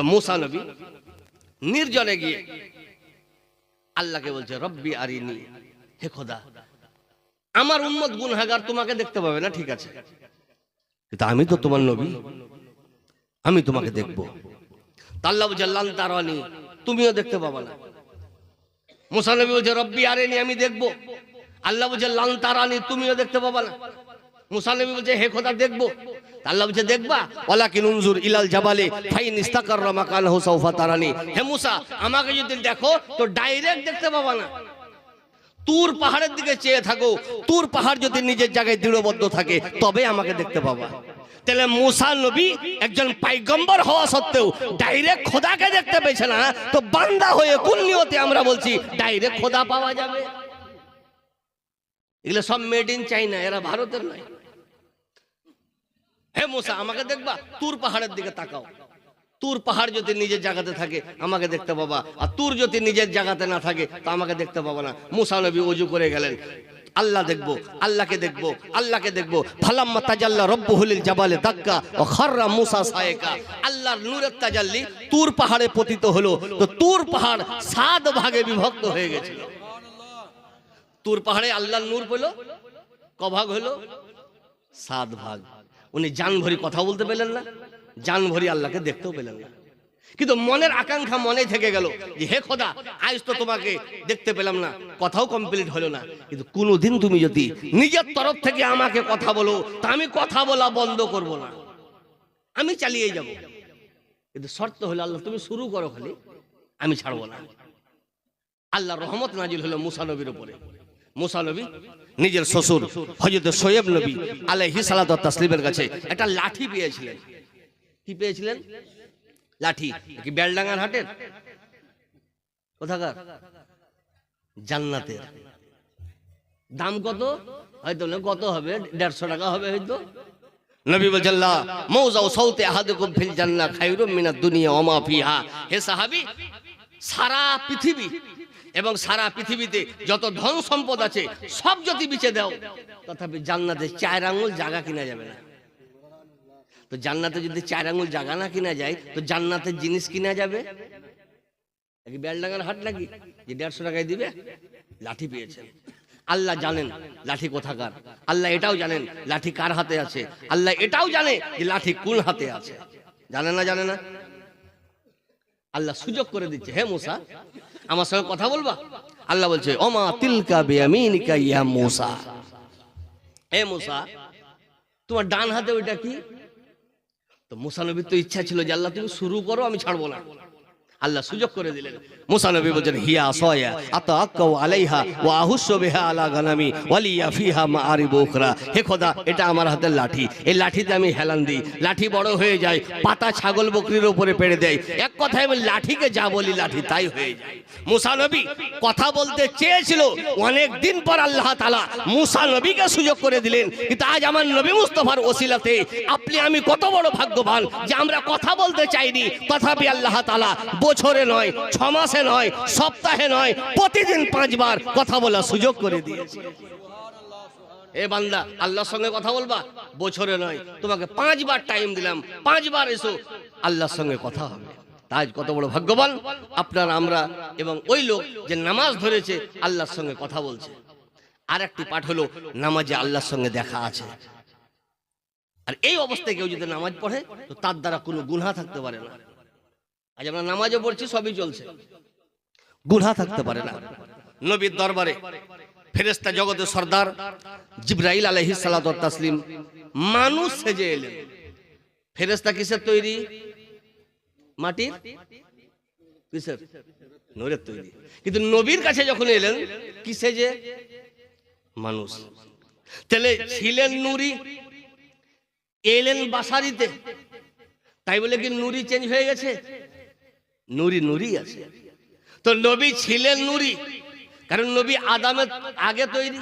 তো মুসা নবী নির্জনে গিয়ে আল্লাহকে বলছে, রব্বি আরিনি, হে খোদা, আমার উম্মত গুনহাগার তোমাকে দেখতে পাবে না, ঠিক আছে। কিন্তু আমি তো তোমার নবী, আমি তোমাকে দেখব। আল্লাহ বলছে তারানি, তুমিও দেখতে পাবা না। মুসা নবী বলছে, রব্বি আরেনি, আমি দেখব। আল্লাহ বলছে তারানি, তুমিও দেখতে পাবা না। মুসা নবী বলছে, হে খোদা, দেখব। আল্লাহ বলছে দেখবা উনজুর ইলাল জাবালে, ফাইন ইস্তাকার সাউফা তারানি। হে মুসা, আমাকে যদি দেখো, তো ডাইরেক্ট দেখতে পাবা না। তুর পাহাড়ের দিকে চেয়ে থাকো। তুর পাহাড় যদি নিজের জায়গায় দৃঢ়বদ্ধ থাকে, তবে আমাকে দেখতে পাবা। তাহলে মুসা নবী একজন পাইগম্বর হওয়া সত্ত্বেও ডাইরেক্ট খোদাকে দেখতে পেয়েছে না, তো বান্দা হয়ে কোন নিয়তে আমরা বলছি ডাইরেক্ট খোদা পাওয়া যাবে। এগুলো সব মেড ইন চাইনা এরা ভারতের নয়। হে মুসা, আমাকে দেখবা? তুর পাহাড়ের দিকে তাকাও। তুর পাহাড় যদি নিজের জায়গাতে থাকে, আমাকে দেখতে পাবা। আর তুর যদি নিজের জায়গাতে না থাকে, তো আমাকে দেখতে পাবা না। মুসা নবী অজু করে গেলেন। আল্লাহ দেখব, আল্লাহকে দেখব আল্লাহকে দেখব। ফালাম্মা তাজাল্লা রব্বুহুলিল জাবালে দাক্কা ও খাররা মুসা সায়েকা। আল্লাহর নূরের তাজাল্লি তুর পাহাড়ে পতিত হলো। তো তুর পাহাড় সাত ভাগে বিভক্ত হয়ে গেছিল। তুর পাহাড়ে আল্লাহর নূর পেল ক ভাগ হলো, সাত ভাগ। উনি জান ভরি কথা বলতে পেলেন না। জান ভরি আল্লাহকে দেখতেও পেলেন না। কিন্তু মনের আকাঙ্ক্ষা মনে থেকে গেল যে, হে খোদা, আজ তো তোমাকে দেখতে পেলাম না। কথাও কমপ্লিট হলো না। কিন্তু কোনোদিন তুমি যদি নিজের তরফ থেকে আমাকে কথা বলো, তা আমি কথা বলা বন্ধ করব না। আমি চালিয়ে যাব। কিন্তু শর্ত হলো, আল্লাহ, তুমি শুরু করো খালি। আমি ছাড়বো না। আল্লাহ রহমত নাজিল হলো মুসা নবীর উপরে। মুসা নবী নিজের শ্বশুর হজরত সোয়েব নবী আলাইহি সালাত তাসলিমের কাছে একটা লাঠি পেয়েছিলেন। কি পেয়েছিলেন? লাঠি। কি বেলডাঙ্গার হাটের? কোথাকার? জান্নাতের। দাম কত? হয়তো কত হবে? দেড়শো টাকা হবে হয়তো। নবী বলছেন, লা মৌজাও সৌতে আহাদুকুম ফিল জান্নাহ খায়রুম মিনাদ দুনিয়া ওয়া মা ফিহা। হে সাহাবী, সারা পৃথিবী এবং সারা পৃথিবীতে যত ধন সম্পদ আছে, সব যদি বিচে দাও, তথাপি জান্নাতে চার আঙুল জাগা কিনা যাবে না। তো জান্নাতে যদি চার আঙুল জাগা না কিনা যায়, তো জান্নাতের জিনিস কিনা যাবে? বেলডাঙ্গার হাট নাকি? যে দেড়শো টাকায় দিবে, লাঠি পেয়েছেন। আল্লাহ জানেন লাঠি কোথাকার। আল্লাহ এটাও জানেন লাঠি কার হাতে আছে। আল্লাহ এটাও জানে যে লাঠি কোন হাতে আছে। জানে না জানে না? আল্লাহ সুযোগ করে দিচ্ছে। হে মুসা আমার সঙ্গে কথা বলবা? আল্লাহ বলছে, ওমা তিলকা বিয়ামিনিকা ইয়া মুসা। হে মুসা, তোমার ডান হাতে ওইটা কি? তো মুসা নবীর তো ইচ্ছা ছিল যে আল্লাহ তুমি শুরু করো, আমি ছাড়বো না। আল্লাহ সুযোগ করে দিলেন। মুসা নবী বলছেন, হিয়া সয়া আতা আক্কাউ আলাইহা ওয়া আহুসু বিহা আলা গানামি ওয়ালিয়া ফিহা মাআরিব উখরা। হে খোদা, এটা আমার হাতের লাঠি। এই লাঠিতে আমি হেলান দিই। লাঠি বড় হয়ে যায়, পাতা ছাগল বকরির উপরে পেড়ে দেয়। এক কথায় আমি লাঠিকে যা বলি, লাঠি তাই হয়ে যায়। মুসা নবী কথা বলতে চেয়েছিল, অনেক দিন পর আল্লাহ তাআলা মুসা নবীকে সুযোগ করে দিলেন। কিন্তু আজ আমার নবী মুস্তফার ওসিলাতে আপনি আমি কত বড় ভাগ্যবান যে আমরা কথা বলতে চাইনি, তথাপি আল্লাহ তাআলা বছরে নয় ছ মাসে নয়, সপ্তাহে নয়, প্রতিদিন পাঁচবার কথা বলার সুযোগ করে দিয়েছে। এ বান্দা, আল্লাহর সঙ্গে কথা বলবা? বছরে নয়, তোমাকে পাঁচবার টাইম দিলাম, পাঁচবার এসো, আল্লাহর সঙ্গে কথা হবে। তাই কত বড় ভাগ্যবান, আপনার, আমরা এবং ওই লোক যে নামাজ ধরেছে, আল্লাহর সঙ্গে কথা বলছে। আর একটি পাঠ হলো, নামাজে আল্লাহর সঙ্গে দেখা আছে। আর এই অবস্থায় কেউ যদি নামাজ পড়ে, তো তার দ্বারা কোনো গুনহা থাকতে পারে না। আজ আমরা নামাজও পড়ছি সবই চলছে। গুনহা থাকতে পারে না। নবীর দরবারে ফেরেস্তা জগতের সর্দার জিব্রাইল আলহি তাসলিম মানুষ সেজে এলেন। ফেরেস্তা কিসের তৈরি? মাটির? কিসের? নূরের তৈরি। কিন্তু নবীর কাছে যখন এলেন কি সেজে? মানুষ। তাহলে ছিলেন নুরি এলেন বাসারিতে। তাই বলে কি নুরি চেঞ্জ হয়ে গেছে? নুরি নুরি আছে। তো নবী ছিলেন নুরি, কারণ নবী আদামের আগে তৈরি।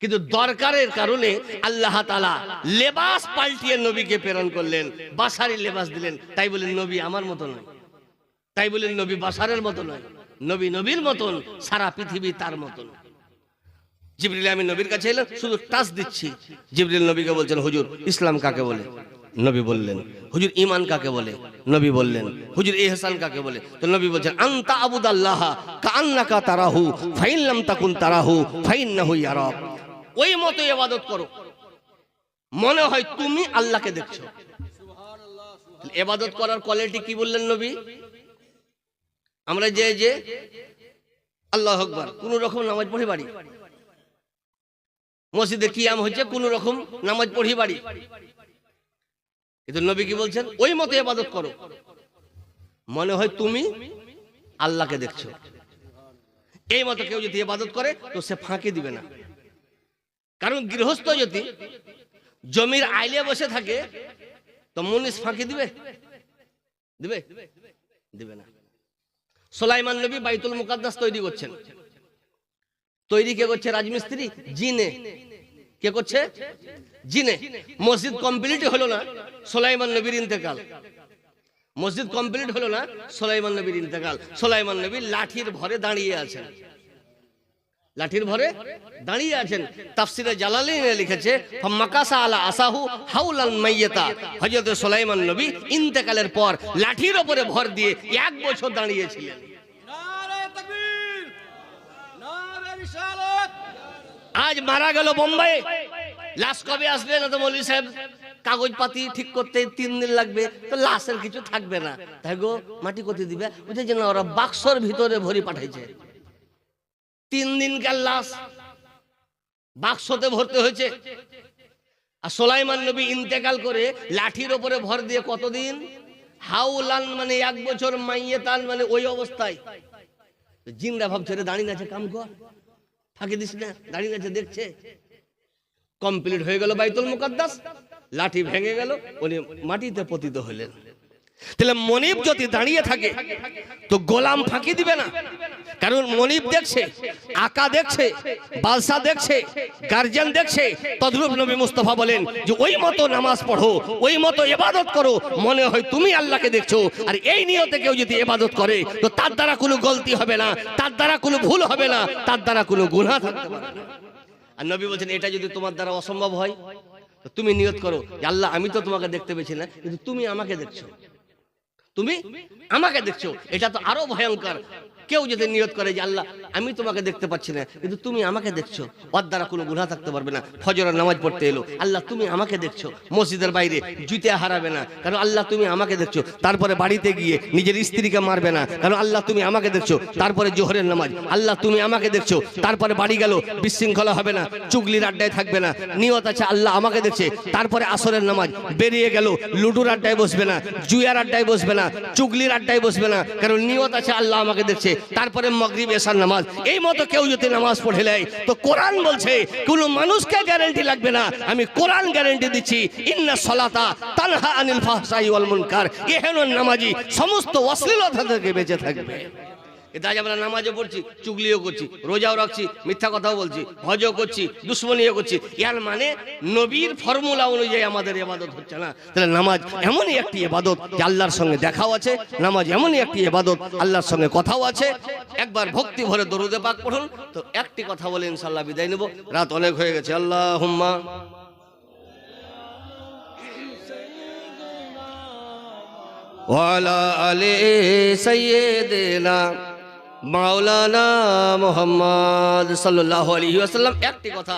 কিন্তু দরকারের কারণে আল্লাহ তালা লেবাস পাল্টিয়ে নবীকে প্রেরণ করলেন বাসারি লেবাস দিলেন। তাই বলেন নবী আমার মতো নয়। তাই বলেন নবী বাসারের মতো নয়। নবী নবীর মতন সারা পৃথিবী তার মতন। জিবরিল আমি নবীর কাছে এলাম শুধু টাচ দিচ্ছি। জিবরিল নবীকে বলছেন, হুজুর, ইসলাম কাকে বলে? নবী বললেন, হুজুর ইমান কাকে বলে? নবী বললেন, হুজুর ইহসান কাকে বলে? তো নবী বলছেন, আন্তা আবুদাল্লাহ কান্নাকা তারাহু, ফাইন তাকুন তারাহু, ফাইন্নাহু ইয়ারাক। ওই মতো ইবাদত করো। মনে হয় তুমি আল্লাহকে দেখছ। এবাদত করার কোয়ালিটি কি বললেন নবী? আমরা যে যে, আল্লাহ আকবার, কোন রকম নামাজ পড়ি বাড়ি। মসজিদে কিয়াম হচ্ছে কোন রকম নামাজ পড়ি বাড়ি। কিন্তু নবী কি বলছেন? ওই মতো এবাদত করো। মনে হয় তুমি আল্লাহকে দেখছ। এই মতো কেউ যদি এবাদত করে, তো সে ফাঁকি দিবে না। কারণ গৃহস্থ যদি জমির আইলে বসে থাকে, তো মুনিস ফাঁকি দিবে? দিবে? দিবে না। সোলাইমান নবী বাইতুল মুকাদ্দাস তৈরি করছেন। তৈরি কে করছে? রাজমিস্ত্রি? জিনে। কে করছে? জিনে। মসজিদ কমপ্লিট হলো না। সোলাইমান নবীর ইন্তেকাল। মসজিদ কমপ্লিট হলো না? সোলাইমান নবীর ইন্তেকাল। সোলাইমান নবী লাঠির ভরে দাঁড়িয়ে আছেন। লাঠির ভরে দাঁড়িয়ে আছেন। তাফসিরে জালালিনে লিখেছে মাকাসা আলা আসাহু হাউলান মাইয়াতা হযরত সুলাইমান নবী ইন্তেকালের পর লাঠির উপরে ভর দিয়ে এক বছর দাঁড়িয়েছিলেন। আজ মারা গেল বোম্বাই। লাশ কবে আসবে না তো মৌলী সাহেব? কাগজপাতি ঠিক করতে তিন দিন লাগবে, তো লাশের কিছু থাকবে না। তাই গো, মাটি করতে দিবে? বুঝে যে ওরা বাক্সর ভিতরে ভরি পাঠাইছে। তিন দিনকার লাশ বাক্সতে ভরতে হয়েছে। আর সোলাইমান নবী ইন্তেকাল করে লাঠির ওপরে ভর দিয়ে কতদিন? হাউলান মানে এক বছর মাইয়ে তান মানে ওই অবস্থায়। জিন্দা ভাবছে রে দাঁড়িয়ে আছে, কাম কর। ফাঁকি দিস না, দাঁড়িয়ে আছে, দেখছে। কমপ্লিট হয়ে গেল বাইতুল মুকাদ্দাস। লাঠি ভেঙে গেল, উনি মাটিতে পতিত হলেন। তাহলে মনিব যদি দাঁড়িয়ে থাকে, তো গোলাম ফাঁকি দিবে না। কারণ মনিব দেখছে, আকা দেখছে বালসা দেখছে গার্জেন দেখছে। তদ্রুপ নবী মুস্তফা বলেন যে, ওই মতো নামাজ পড়ো, ওই মতো এবাদত করো, মনে হয় তুমি আল্লাহকে দেখছ। আর এই নিয়তে কেউ যদি এবাদত করে, তো তার দ্বারা কোনো গলতি হবে না, তার দ্বারা কোনো ভুল হবে না, তার দ্বারা কোনো পারে না। আর নবী বলছেন, এটা যদি তোমার দ্বারা অসম্ভব হয় তুমি নিয়ত করো আল্লাহ, আমি তো তোমাকে দেখতে পেয়েছি না, কিন্তু তুমি আমাকে দেখছ। তুমি আমাকে দেখছ। এটা তো আরও ভয়ঙ্কর। কেউ যদি নিয়ত করে যে আল্লাহ, আমি তোমাকে দেখতে পাচ্ছি না, কিন্তু তুমি আমাকে দেখছ। ওর দ্বারা কোনো গুণা থাকতে পারবে না। ফজরের নামাজ পড়তে এলো। আল্লাহ, তুমি আমাকে দেখছ। মসজিদের বাইরে জুতে হারাবে না। কারণ আল্লাহ, তুমি আমাকে দেখছ। তারপরে বাড়িতে গিয়ে নিজের স্ত্রীকে মারবে না। কারণ আল্লাহ, তুমি আমাকে দেখছ। তারপরে জোহরের নামাজ। আল্লাহ, তুমি আমাকে দেখছ। তারপরে বাড়ি গেল। বিশৃঙ্খলা হবে না। চুগলির আড্ডায় থাকবে না। নিয়ত আছে, আল্লাহ আমাকে দেখছে। তারপরে আসরের নামাজ। বেরিয়ে গেল। লুডুর আড্ডায় বসবে না। জুয়ার আড্ডায় বসবে না। চুগলির আড্ডায় বসবে না। কারণ নিয়ত আছে, আল্লাহ আমাকে দেখছে। তারপরে মগরিব এসার নামাজ। এই মতো কেউ যদি নামাজ পড়ে নেয়, তো কোরআন বলছে, কোনো মানুষকে গ্যারেন্টি লাগবে না। আমি কোরআন গ্যারেন্টি দিচ্ছি, ইন্না সলাতা তানহা আনিল ফাহসাই ওয়াল মুনকার। এহেন নামাজি, সমস্ত অশ্লীলতা থেকে বেঁচে থাকবে। এটা আজ আমরা নামাজও পড়ছি, চুগলিও করছি, রোজাও রাখছি, মিথ্যা কথাও বলছি, হজও করছি, দুশ্মনীও করছি। ইয়ার মানে নবীর ফর্মুলা অনুযায়ী আমাদের এবাদত হচ্ছে না। তাহলে নামাজ এমনই একটি এবাদত যে আল্লাহর সঙ্গে দেখাও আছে, নামাজ এমনই একটি এবাদত, আল্লাহর সঙ্গে কথাও আছে। একবার ভক্তি ভরে দরুদে পাক পড়ুন, তো একটি কথা বলে ইনশাল্লাহ বিদায় নেব। রাত অনেক হয়ে গেছে আল্লাহ হুম্মা ওয়ালা আলে সৈয়দেনা মাওলানা মোহাম্মদ সাল্লাহ আলী আসাল্লাম একটি কথা।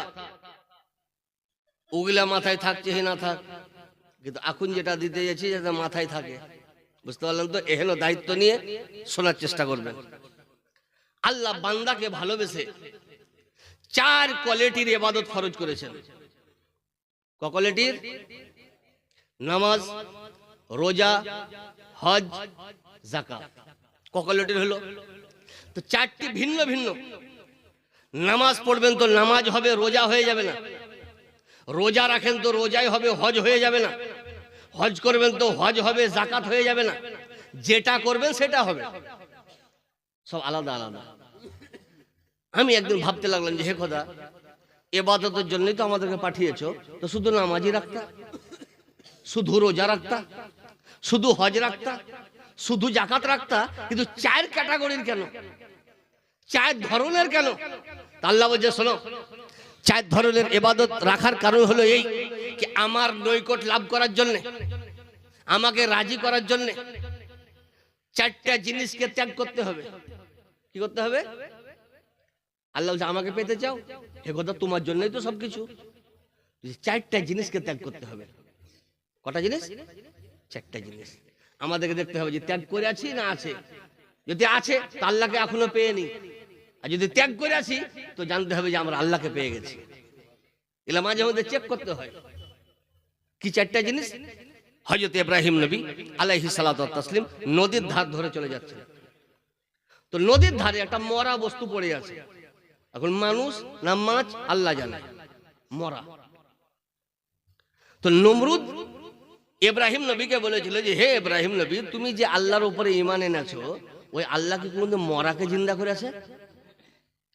উগলা মাথায় থাকছে হে না থাক। কিন্তু এখন যেটা দিতে যাচ্ছি যাতে মাথায় থাকে। বুঝতে পারলাম তো? এহেন দায়িত্ব নিয়ে শোনার চেষ্টা করবেন। আল্লাহ বান্দাকে ভালোবেসে চার কোয়ালিটির এবাদত খরচ করেছেন। ক নামাজ, রোজা, হজ, জাকাত। ক কোয়ালিটির হলো? তো চারটি ভিন্ন ভিন্ন। নামাজ পড়বেন তো নামাজ হবে, রোজা হয়ে যাবে না। রোজা রাখেন তো রোজাই হবে, হজ হয়ে যাবে না। হজ করবেন তো হজ হবে জাকাত হয়ে যাবে না। যেটা করবেন সেটা হবে। সব আলাদা আলাদা। আমি একদিন ভাবতে লাগলাম যে, হে খোদা, এবাদতের জন্যই তো আমাদেরকে পাঠিয়েছ। তো শুধু নামাজই রাখতা? শুধু রোজা রাখতা? শুধু হজ রাখতা? শুধু জাকাত রাখতা? কিন্তু চার ক্যাটাগরির কেন? চার ধরনের কেন? আল্লাহ বলছে শোনো চার ধরনের এবাদত রাখার কারণ হলো এই কি আমার নৈকট লাভ করার জন্য আমাকে রাজি করার জন্য চারটা জিনিসকে ত্যাগ করতে হবে। কি করতে হবে? আল্লাহ বলছে, আমাকে পেতে চাও? এ কথা তোমার জন্যই তো সবকিছু। চারটা জিনিসকে ত্যাগ করতে হবে। কটা জিনিস? চারটা জিনিস। আমাদেরকে দেখতে হবে যে ত্যাগ করে আছি না আছে। যদি আছে, তো আল্লাহকে এখনও পেয়ে নি। আর যদি ত্যাগ করে আছি তো জানতে হবে যে আমরা আল্লাহকে পেয়ে গেছি। এগুলা মাঝে মধ্যে চেক করতে হয়। কি চারটা জিনিস? হজরত ইব্রাহিম নবী আলাইহি তাসলিম নদীর ধার ধরে চলে যাচ্ছে তো নদীর ধারে একটা মরা বস্তু পড়ে আছে। এখন মানুষ না মাছ, আল্লাহ জানে। মরা। তো নমরুদ ইব্রাহিম নবীকে বলেছিল যে, হে ইব্রাহিম নবী, তুমি যে আল্লাহর উপরে ইমান এনেছো ওই আল্লাহ কি কোনোদিন মরাকে জিন্দা করেছে?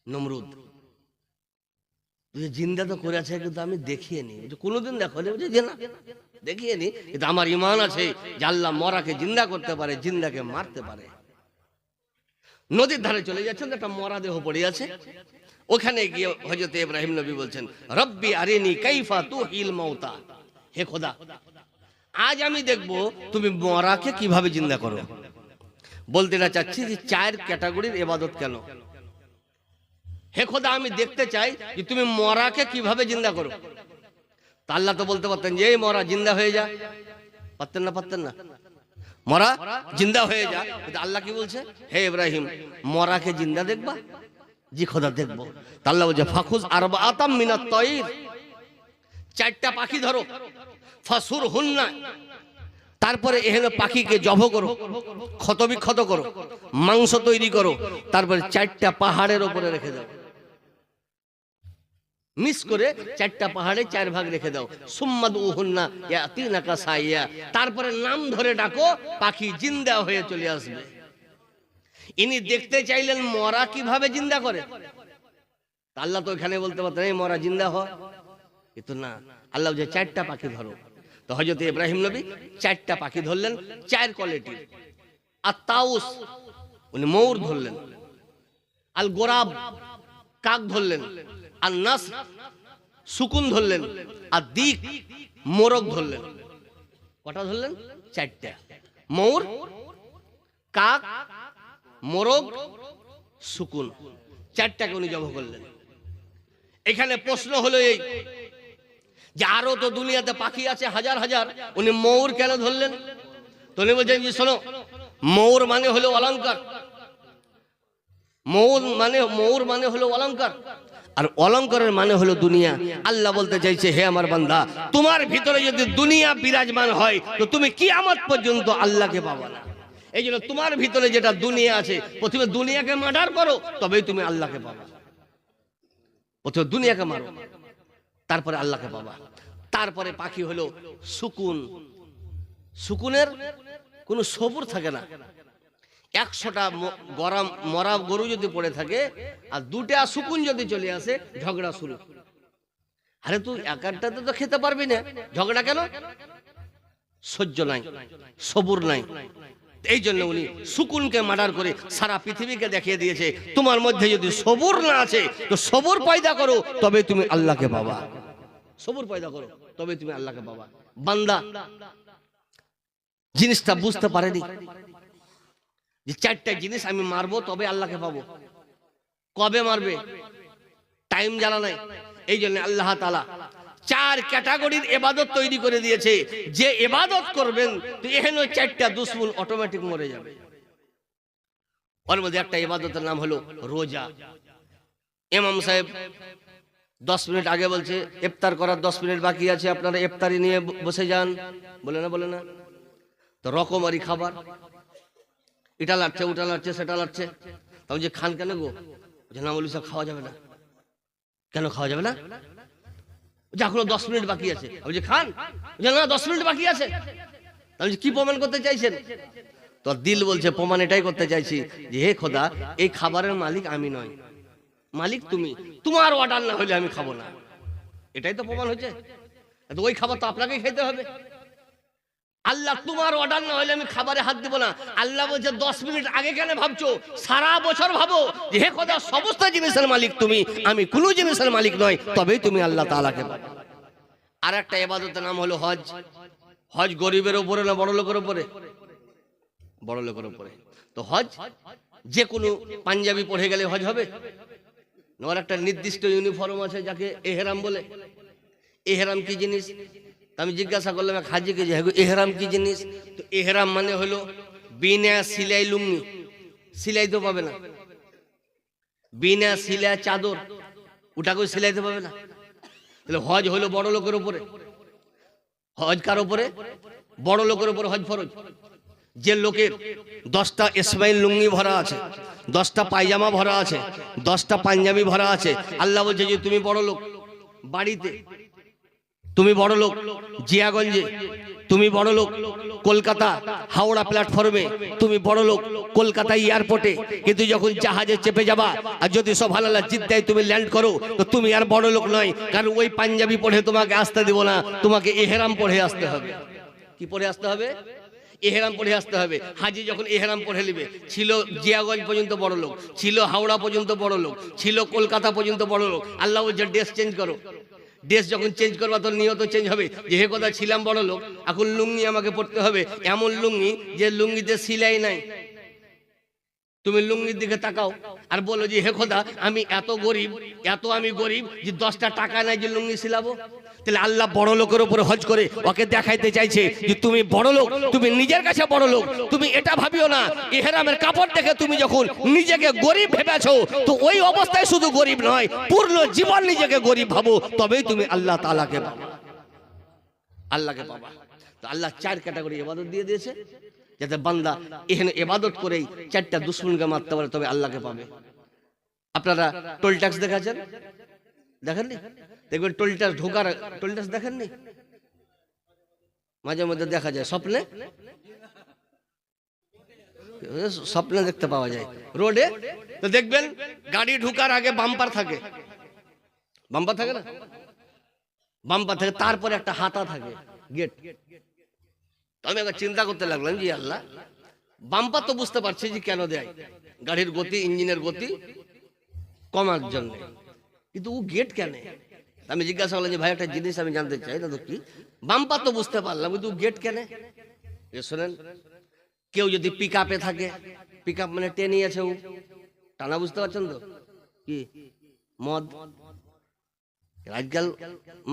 নমরুদ। জিন্দা তো করেছে, কিন্তু আমি দেখিয়ে নি। কোনোদিন দেখো? যে না দেখিয়ে নি? কিন্তু আমার ইমান আছে যে আল্লাহ মরাকে জিন্দা করতে পারে, জিন্দাকে মারতে পারে। নদীর ধারে চলে যাচ্ছেন, একটা মরা দেহ পড়ে আছে। ওখানে গিয়ে হজরত ইব্রাহিম নবী বলছেন, রব্বি আরিনি কাইফা তু হিল মৌতা হে খোদা, আজ আমি দেখব তুমি মরাকে কীভাবে জিন্দা করো। বলতে না চাচ্ছি যে চার ক্যাটাগরির এবাদত কেন? হে খোদা, আমি দেখতে চাই যে তুমি মরাকে কীভাবে জিন্দা করো। তা আল্লাহ তো বলতে পারতেন যে, এই মরা জিন্দা হয়ে যা। পারতেন না পারতেন না। মরা জিন্দা হয়ে যা। আল্লাহ কি বলছে? হে ইব্রাহিম, মরাকে জিন্দা দেখবা? জি খোদা, দেখব। তা আল্লাহ বলছে, ফাখুজ আরবা আতাম মিনাত তৈর চারটা পাখি ধরো। ফাসুর হুন্না তারপরে এখানে পাখিকে জব করো ক্ষত বিক্ষত করো, মাংস তৈরি করো, তারপরে চারটা পাহাড়ের ওপরে রেখে দাও। মিস করে চারটা পাহাড়ে চার ভাগ রেখে দাও। সুম্মাদ উহুন্না ইয়াতিনাকা সাইয়া। তারপরে নাম ধরে ডাকো, পাখি জিন্দা হয়ে চলে আসবে। ইনি দেখতে চাইলেন মরা কীভাবে জিন্দা করে? আল্লাহ তো এখানে বলতে পারতেন, এই মরা জিন্দা হয় কিন্তু না, আল্লাহ যে চারটা পাখি ধরো। তো হজরত ইব্রাহিম নবী চারটা পাখি ধরলেন, চার কোয়ালিটি। আর তাউস, উনি ময়ূর ধরলেন। আল গোরাব, কাক ধরলেন। আর নাস, সুকুন ধরলেন। আর দিক, মোরগ ধরলেন। কটা ধরলেন? চারটা। ময়ূর, কাক, মোরগ, সুকুন। চারটাকে উনি জব করলেন। এখানে প্রশ্ন হলো এই যে আরও তো দুনিয়াতে পাখি আছে, হাজার হাজার। উনি ময়ূর কেন ধরলেন? তো উনি বলছেন যে, শোনো, ময়ূর মানে হলো অলংকার ময়ূর মানে ময়ূর মানে হলো অলংকার আর অলংকারের মানে হলো দুনিয়া। আল্লাহ বলতে চাইছে, হে আমার বান্দা, তোমার ভিতরে যদি দুনিয়া বিরাজমান হয়, তো তুমি কি আমার পর্যন্ত আল্লাহকে পাবা না। এই জন্য তোমার ভিতরে যেটা দুনিয়া আছে, প্রথমে দুনিয়াকে মার্ডার করো, তবেই তুমি আল্লাহকে পাবা। প্রথমে দুনিয়াকে মারো। তারপরে আল্লাহকে পাবা তারপরে পাখি হলো সুকুন। সুকুনের কোনো সবুর থাকে না। একশোটা গরম মরা গরু যদি পড়ে থাকে, আর দুটা সুকুন যদি চলে আসে, ঝগড়া শুরু। আরে তুই একারটাতে তো খেতে পারবি না। ঝগড়া কেন? সহ্য নাই, সবুর নাই। এই জন্য উনি সুকুনকে মার্ডার করে সারা পৃথিবীকে দেখিয়ে দিয়েছে, তোমার মধ্যে যদি সবুর না আছে, তো সবুর পয়দা করো, তবে তুমি আল্লাহকে পাবা সবুর পয়দা করো, তবে তুমি আল্লাহকে পাবা। বান্দা, জিনিসটা বুঝতে পারেনি। যে চারটা জিনিস আমি মারবো, তবে আল্লাহকে পাবো। কবে মারবে? টাইম জানা নাই। এই জন্য আল্লাহ তালা চার ক্যাটাগরির এবাদত তৈরি করে দিয়েছে। যে এবাদত করবেন এখানে চারটা দুশ্মন অটোমেটিক মরে যাবে। ওর মধ্যে একটা এবাদতের নাম হলো রোজা। ইমাম সাহেব দশ মিনিট আগে বলছে, ইফতার করার দশ মিনিট বাকি আছে, আপনারা ইফতারি নিয়ে বসে যান। বলে না বলে না। তো রকমারি খাবার। এটা লাগছে, ওটা লাগছে, সেটা লাগছে। তখন যে খান কেন গো? যে না বলি সব খাওয়া যাবে না। কেন খাওয়া যাবে না? যে এখনও দশ মিনিট বাকি আছে। আমি যে খান? না, দশ মিনিট বাকি আছে। আমি কি প্রমাণ করতে চাইছেন? তো দিল বলছে, প্রমাণ এটাই করতে চাইছি যে, হে খোদা, এই খাবারের মালিক আমি নয় মালিক তুমি তোমার অর্ডার না হলে আমি খাব না। এটাই তো প্রমাণ হচ্ছে তো ওই খাবার তো আপনাকেই খেতে হবে। আল্লাহ তোমার অর্ডার না হলে আমি খাবারে হাত দিব না। আল্লাহ বলছে দশ মিনিট আগে কেন ভাবছ? সারা বছর ভাবো যে হে কথা সমস্ত জিনিসের মালিক তুমি। আমি কোনো জিনিসের মালিক নয় তবেই তুমি আল্লাহ তাআলাকে পাবে আর একটা এবাদতের নাম হলো হজ। হজ গরিবের উপরে না বড় লোকের উপরে? বড় লোকের উপরে। তো হজ যে কোনো পাঞ্জাবি পড়ে গেলে হজ হবে? ওর একটা নির্দিষ্ট ইউনিফর্ম আছে যাকে এহেরাম বলে। এহেরাম কি জিনিস? আমি জিজ্ঞাসা করলাম, এক হাজিকে যে এহেরাম কি জিনিস? তো এহেরাম মানে হলো বিনা সিলাই লুঙ্গি। সিলাই তো পাবে না। বিনা সিলাই চাদর ওটাকেও সিলাইতে পাবে না। তাহলে হজ হলো বড় লোকের উপরে। হজ কার উপরে? বড় লোকের উপরে হজ ফরজ। যে লোকের দশটা ইসমাইল লুঙ্গি ভরা আছে, দশটা পায়জামা ভরা আছে, দশটা পাঞ্জাবি ভরা আছে, আল্লাহ বলছে যে তুমি বড় লোক, বাড়িতে তুমি বড় লোক, জিয়াগঞ্জে তুমি বড় লোক, কলকাতা হাওড়া প্ল্যাটফর্মে তুমি বড় লোক, কলকাতা এয়ারপোর্টে, কিন্তু যখন জাহাজে চেপে যাবা, আর যদি সব ভালো জিদ্দায় তুমি ল্যান্ড করো, তো তুমি আর বড় লোক নয়, কারণ ওই পাঞ্জাবি পড়ে তোমাকে আসতে দিব না, তোমাকে এহেরাম পড়ে আসতে হবে। কি পড়ে আসতে হবে? এহেরাম পড়ে আসতে হবে। হাজি যখন এহেরাম পড়ে নেবে, ছিল জিয়াগঞ্জ পর্যন্ত বড় লোক, ছিল হাওড়া পর্যন্ত বড় লোক, ছিল কলকাতা পর্যন্ত বড় লোক। আল্লাহ বলছে ড্রেস চেঞ্জ করো। ড্রেস যখন চেঞ্জ করবা তোর নিয়ত চেঞ্জ হবে। যে হে কথা, ছিলাম বড় লোক, এখন লুঙ্গি আমাকে পড়তে হবে। এমন লুঙ্গি যে লুঙ্গিতে সিলাই নাই। তুমি লুঙ্গির দিকে তাকাও আর বলো যে, হে খোদা, আমি এত গরিব, এত আমি গরিব যে দশটা টাকা নাই যে লুঙ্গি সিলাবো? তাহলে আল্লাহ বড় লোকের উপরে হজ করে ওকে দেখাইতে চাইছে যে তুমি বড় লোক, তুমি নিজের কাছে বড় লোক, তুমি এটা ভাবিও না। ইহরামের কাপড় দেখে তুমি যখন নিজেকে গরিব ভেবেছো, তো ওই অবস্থায় শুধু গরিব নয়, পূর্ণ জীবন নিজেকে গরিব ভাবো, তবেই তুমি আল্লাহ তালাকে পাবে। আল্লাহকে পাবা। তো আল্লাহ চার ক্যাটাগরি ইবাদত দিয়ে দিয়েছে, যাতে বান্দা এখানে এবাদত করেই চারটা দুশ্মনকে মারতে পারে, তবে আল্লাহকে পাবে। আপনারা টোল ট্যাক্স দেখাচ্ছেন? দেখেননি? দেখবেন টোল ট্যাক্স ঢোকার টোল ট্যাক্স দেখেননি? মাঝে মধ্যে দেখা যায়, স্বপ্নে? স্বপ্নে দেখতে পাওয়া যায়। রোডে? তো দেখবেন, গাড়ি ঢুকার আগে বাম্পার থাকে। বাম্পার থাকে না? বাম্পার থাকে, তারপরে একটা হাতা থাকে, গেট। আমি একবার চিন্তা করতে লাগলাম যে, আল্লাহ, বাম্পার তো বুঝতে পারছি যে কেন দেয়। গাড়ির গতি, ইঞ্জিনের গতি কমার জন্য। কিন্তু ও গেট কেন? আমি জিজ্ঞাসা করলাম যে, ভাই, একটা জিনিস আমি জানতে চাই না তো কি? বাম্পার তো বুঝতে পারলাম, কিন্তু গেট কেন? শোনেন, কেউ যদি পিক আপে থাকে পিক আপ মানে টেনে আছে ও। টানা বুঝতে পারছেন তো? কি? মদ? আজকাল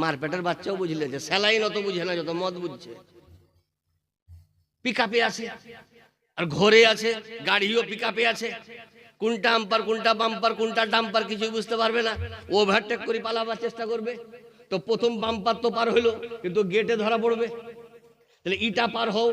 মারপেটের বাচ্চাও বুঝলে যে, স্যালাইন অত বুঝে না, যত মদ বুঝছে। পিকআপে আছে, আর ঘরে আছে, গাড়িও পিকআপে আছে। কোনটা আম্পার, কোনটা বাম্পার, কোনটা ডাম্পার কিছুই বুঝতে পারবে না। ওভারটেক করে পালাবার চেষ্টা করবে। তো প্রথম বাম্পার তো পার হইল, কিন্তু গেটে ধরা পড়বে। তাহলে ইটা পার হও,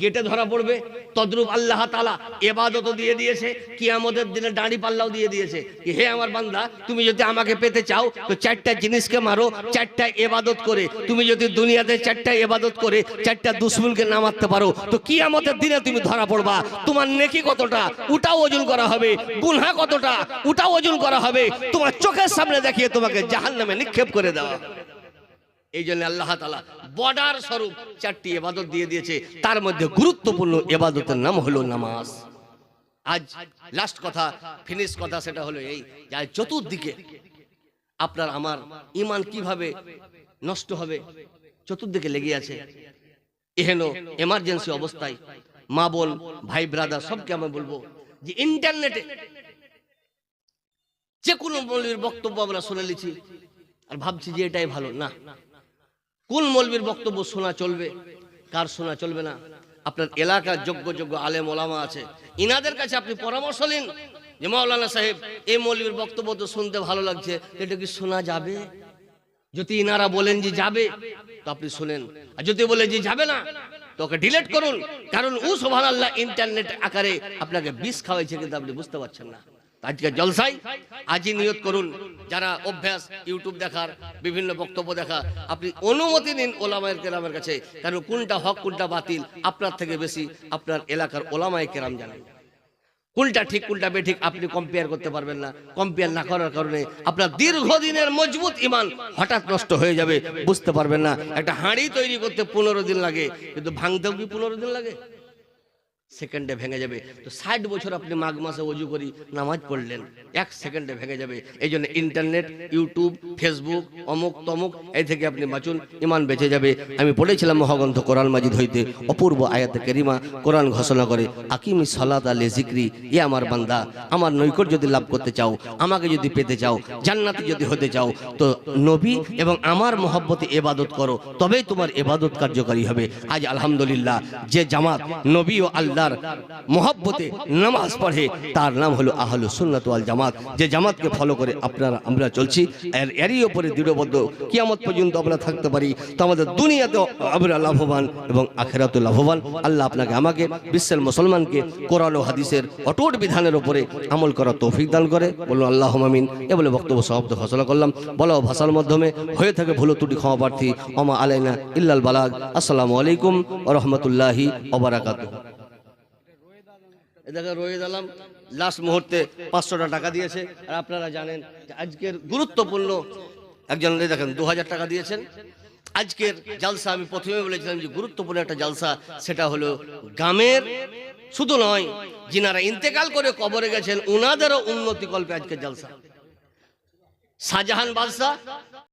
গেটে ধরা পড়বে। তদ্রুপ আল্লাহ তালা এবাদত দিয়ে দিয়েছে কি কিয়ামতের দিনে দাড়ি পাল্লাও দিয়ে দিয়েছে হে আমার বান্দা, তুমি যদি আমাকে পেতে চাও, তো চারটা জিনিসকে মারো, চারটা এবাদত করে। তুমি যদি দুনিয়াতে চারটা এবাদত করে, চারটা দুশ্মনকে না মারতে পারো, তো কি কিয়ামতের দিনে তুমি ধরা পড়বা। তোমার নেকি কতটা? ওটাও ওজন করা হবে, গুনহা কতটা? ওটাও ওজন করা হবে। তোমার চোখের সামনে দেখিয়ে তোমাকে জাহান্নামে নিক্ষেপ করে দেওয়া। এই জন্য আল্লাহ তালা বর্ডার স্বরূপ চারটি এবাদত দিয়ে দিয়েছে। তার মধ্যে গুরুত্বপূর্ণ এবাদতের নাম হলো নামাজ। আজ লাস্ট কথা ফিনিশ কথা সেটা হলো এই যে চতুর্দিকে আপনার আমার ইমান কীভাবে নষ্ট হবে, চতুর্দিকে লেগে আছে। এহেন এমার্জেন্সি অবস্থায় মা বোন, ভাই ব্রাদার সবকে আমি বলব যে ইন্টারনেটে যে কোনো বক্তব্য আমরা শুনে নিচ্ছি। আর ভাবছি যে এটাই ভালো। না কোন মৌলবীর বক্তব্য শোনা চলবে? কার শোনা চলবে না? আপনার এলাকার যোগ্য যোগ্য আলেম ওলামা আছে। ইনাদের কাছে আপনি পরামর্শ নিন যে, মাওলানা সাহেব, এই মৌলবীর বক্তব্য তো শুনতে ভালো লাগছে। এটা কি শোনা যাবে? যদি ইনারা বলেন যে যাবে, তো আপনি শুনেন। আর যদি বলে যে যাবে না, তো ওকে ডিলেট করুন। কারণ ও সোভান আল্লাহ ইন্টারনেট আকারে আপনাকে বিষ খাওয়াইছে কিন্তু আপনি বুঝতে পারছেন না। আজকে জলসাই আজই নিয়ত করুন। যারা অভ্যাস ইউটিউব দেখার, বিভিন্ন বক্তব্য দেখা আপনি অনুমতি নিন ওলামায়ের কেরামের কাছে। কারণ কোনটা হক, কোনটা বাতিল, আপনার থেকে বেশি আপনার এলাকার ওলামায় কেরাম জানেন। কোনটা ঠিক, কোনটা বেঠিক, আপনি কম্পেয়ার করতে পারবেন না। কম্পেয়ার না করার কারণে আপনার দীর্ঘদিনের মজবুত ইমান হঠাৎ নষ্ট হয়ে যাবে, বুঝতে পারবেন না। একটা হাঁড়ি তৈরি করতে পনেরো দিন লাগে, কিন্তু ভাঙতেও কি পনেরো দিন লাগে? সেকেন্ডে ভেঙে যাবে। তো ষাট বছর আপনি মাঘ মাসে অজু করি নামাজ পড়লেন, এক সেকেন্ডে ভেঙে যাবে। এই জন্য ইন্টারনেট, ইউটিউব, ফেসবুক, অমুক তমুক, এই থেকে আপনি বাঁচুন, ইমান বেঁচে যাবে। আমি পড়েছিলাম মহাগ্রন্থ কোরআন মাজিদ হইতে, অপূর্ব আয়াতে কেরিমা কোরআন ঘোষণা করে, আকিমি সালাত আলে জিক্রি এ আমার বান্দা, আমার নৈকট যদি লাভ করতে চাও, আমাকে যদি পেতে চাও, জান্নাতি যদি হতে চাও, তো নবী এবং আমার মহব্বতে এবাদত করো, তবেই তোমার এবাদত কার্যকারী হবে। আজ আলহামদুলিল্লাহ, যে জামাত নবী ও আল্লাহর মহব্বতে নামাজ পড়ে। তার নাম হলো আহলু সুন্নাত ওয়াল জামাত। যে জামাতকে ফলো করে আপনারা, আমরা চলছি। এর, এরই ওপরে দৃঢ়বদ্ধ কিয়ামত পর্যন্ত আমরা থাকতে পারি। তো আমাদের দুনিয়াতেও আমরা লাভবান এবং আখেরাতে লাভবান। আল্লাহ আপনাকে, আমাকে, বিশ্বের মুসলমানকে কোরআন ও হাদিসের অটুট বিধানের উপরে আমল করার তৌফিক দান করে। বলুন আল্লাহ মামিন এ বলে বক্তব্য সমাপ্ত ঘোষণা করলাম। বলা ভাষার মাধ্যমে, হয়ে থাকে ভুলো ত্রুটি ক্ষমা প্রার্থী। অমা আলাইনা ইল্লাল বালাগ। আসসালামু আলাইকুম ও রহমতুল্লাহি ওবরাকাতুহ এদেরকে রয়ে দিলাম লাস্ট মুহূর্তে পাঁচশোটা টাকা দিয়েছে। আর আপনারা জানেন আজকের গুরুত্বপূর্ণ একজন দেখেন, দু হাজার টাকা দিয়েছেন। আজকের জালসা আমি প্রথমে বলেছিলাম যে গুরুত্বপূর্ণ একটা জালসা, সেটা হলো গ্রামের, শুধু নয়, যিনারা ইন্তেকাল করে কবরে গেছেন ওনাদেরও উন্নতি কল্পে আজকের জালসা। শাহজাহান বাদশাহ